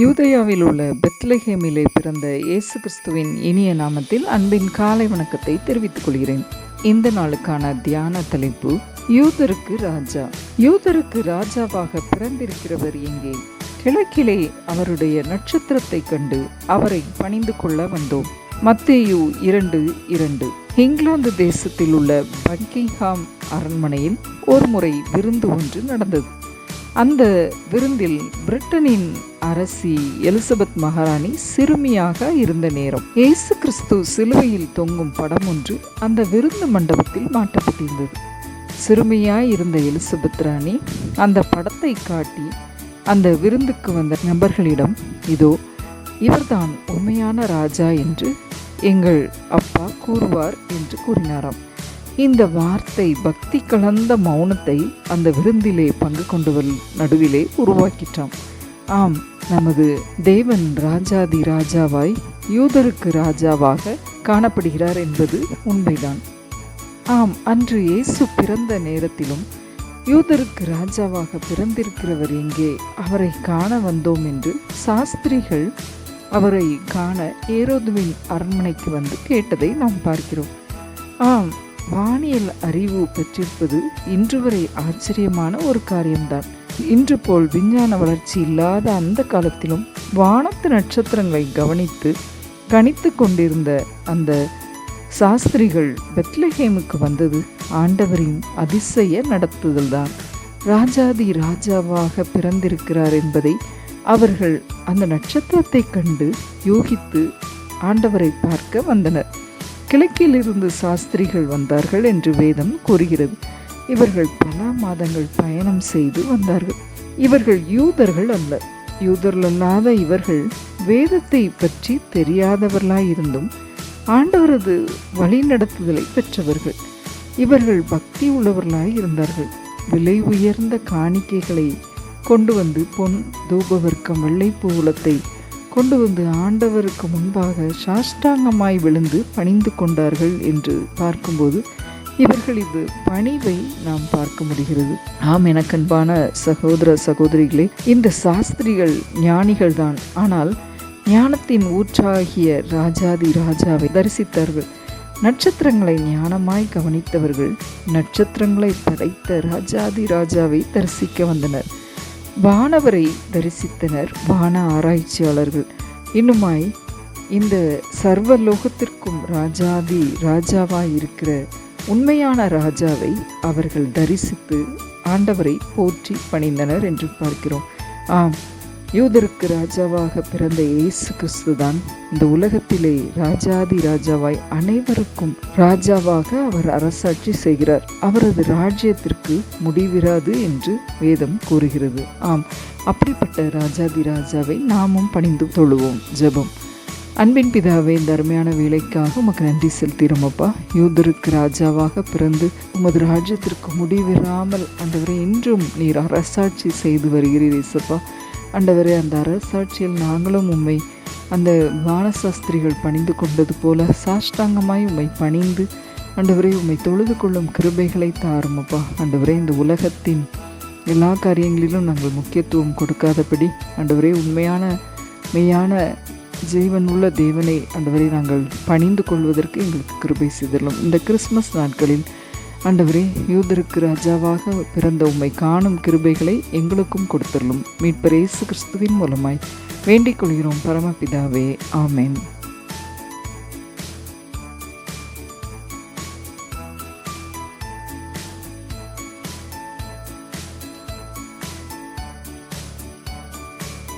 யூதயாவில் உள்ள பெத்லஹேமிலே பிறந்த இயேசு கிறிஸ்துவின் இனிய நாமத்தில் அன்பின் காலை வணக்கத்தை தெரிவித்துக் கொள்கிறேன். இந்த நாளுக்கான தியான தலைப்பு யூதருக்கு ராஜா. யூதருக்கு ராஜாவாக பிறந்திருக்கிறவர் எங்கே? கிழக்கிலே அவருடைய நட்சத்திரத்தை கண்டு அவரை பணிந்து கொள்ள வந்தோம். மத்தேயு இரண்டு இரண்டு. இங்கிலாந்து தேசத்தில் உள்ள பக்கிங்ஹாம் அரண்மனையில் ஒரு முறை விருந்து ஒன்று நடந்தது. அந்த விருந்தில் பிரிட்டனின் அரசி எலிசபெத் மகாராணி சிறுமியாக இருந்த நேரம். இயேசு கிறிஸ்து சிலுவையில் தொங்கும் படம் ஒன்று அந்த விருந்து மண்டபத்தில் மாட்டப்பட்டிருந்தது சிறுமியாய் இருந்த எலிசபெத் ராணி அந்த படத்தை காட்டி அந்த விருந்துக்கு வந்த நபர்களிடம் இதோ இவர்தான் உண்மையான ராஜா என்று எங்கள் அப்பா கூறுவார் என்று கூறினாராம். இந்த வார்த்தை பக்தி கலந்த மௌனத்தை அந்த விருந்திலே பங்கு கொண்டவர் நடுவிலே உருவாக்கிட்டான். ஆம் நமது தேவன் ராஜாதி ராஜாவாய் யூதருக்கு ராஜாவாக காணப்படுகிறார் என்பது உண்மைதான். ஆம் அன்று இயேசு பிறந்த நேரத்திலும் யூதருக்கு ராஜாவாக பிறந்திருக்கிறவர் எங்கே அவரை காண வந்தோம் என்று சாஸ்திரிகள் அவரை காண ஏரோதுவின் அரண்மனைக்கு வந்து கேட்டதை நாம் பார்க்கிறோம். ஆம் வானியல் அறிவு பெற்றிருப்பது இன்று வரை ஆச்சரியமான ஒரு காரியம்தான். இன்று போல் விஞ்ஞான வளர்ச்சி இல்லாத அந்த காலத்திலும் வானத்து நட்சத்திரங்களை கவனித்து கணித்து கொண்டிருந்த அந்த சாஸ்திரிகள் பெத்லஹேமுக்கு வந்தது ஆண்டவரின் அதிசய நடத்துதல்தான். ராஜாதி ராஜாவாக பிறந்திருக்கிறார் என்பதை அவர்கள் அந்த நட்சத்திரத்தை கண்டு யோகித்து ஆண்டவரை பார்க்க வந்தனர். கிழக்கிலிருந்து சாஸ்திரிகள் வந்தார்கள் என்று வேதம் கூறுகிறது. இவர்கள் பல மாதங்கள் பயணம் செய்து வந்தார்கள். இவர்கள் யூதர்கள் அல்ல. யூதர்கள் அல்லாத இவர்கள் வேதத்தை பற்றி தெரியாதவர்களாயிருந்தும் ஆண்டவரது வழிநடத்துதலை பெற்றவர்கள். இவர்கள் பக்தி உள்ளவர்களாய் இருந்தார்கள் விலை உயர்ந்த காணிக்கைகளை கொண்டு வந்து பொன் தூபவர்க்கம் வெள்ளைப்பூலத்தை கொண்டு வந்து ஆண்டவருக்கு முன்பாக சாஷ்டாங்கமாய் விழுந்து பணிந்து கொண்டார்கள் என்று பார்க்கும்போது இவர்களது இது பணிவை நாம் பார்க்க முடிகிறது. ஆம் எனக்கன்பான சகோதர சகோதரிகளே இந்த சாஸ்திரிகள் ஞானிகள் தான் ஆனால் ஞானத்தின் ஊற்றாகிய ராஜாதி ராஜாவை தரிசித்தார்கள் நட்சத்திரங்களை ஞானமாய் கவனித்தவர்கள் நட்சத்திரங்களை படைத்த ராஜாதி ராஜாவை தரிசிக்க வந்தனர். வானவரை தரிசித்தனர் வான ஆராய்ச்சியாளர்கள். இன்னுமாய் இந்த சர்வலோகத்திற்கும் ராஜாதி ராஜாவாய் இருக்கிற உண்மையான ராஜாவை அவர்கள் தரிசித்து ஆண்டவரை போற்றி பணிந்தனர் என்று பார்க்கிறோம். ஆம் யூதருக்கு ராஜாவாக பிறந்த இயேசு கிறிஸ்து தான் இந்த உலகத்திலே ராஜாதி ராஜாவாய் அனைவருக்கும் ராஜாவாக அவர் அரசாட்சி செய்கிறார். அவரது ராஜ்யத்திற்கு முடிவிராது என்று வேதம் கூறுகிறது. ஆம் அப்படிப்பட்ட ராஜாதி ராஜாவை நாமும் பணிந்து தொழுவோம். ஜெபம். அன்பின் பிதாவே இந்த அருமையான வேலைக்காக உமக்கு நன்றி செலுத்திரும் அப்பா. யூதருக்கு ராஜாவாக பிறந்து உமது ராஜ்யத்திற்கு முடிவிராமல் அந்தவரை இன்றும் நீர் அரசாட்சி செய்து வருகிறீர் இசப்பா அண்டவரே அந்த அரசாட்சியில் நாங்களும் உம்மை அந்த வானசாஸ்திரிகள் பணிந்து கொண்டது போல சாஷ்டாங்கமாய் உம்மை பணிந்து அண்டவரே உம்மை தொழுது கொள்ளும் கிருபைகளை தாருமப்பா அண்டவரே இந்த உலகத்தின் எல்லா காரியங்களிலும் நாங்கள் முக்கியத்துவம் கொடுக்காதபடி அண்டவரே உண்மையான மெய்யான ஜீவன் உள்ள தேவனை அண்டவரை நாங்கள் பணிந்து கொள்வதற்கு எங்களுக்கு கிருபை செய்தலும் இந்த கிறிஸ்மஸ் நாட்களில் ஆண்டவரே யூதருக்கு ராஜாவாக பிறந்த உம்மை காணும் கிருபைகளை எங்களுக்கும் கொடுத்தரலும் மீட்பர் இயேசு கிறிஸ்துவின் மூலமாய் வேண்டிக் கொள்கிறோம் பரமபிதாவே. ஆமேன்.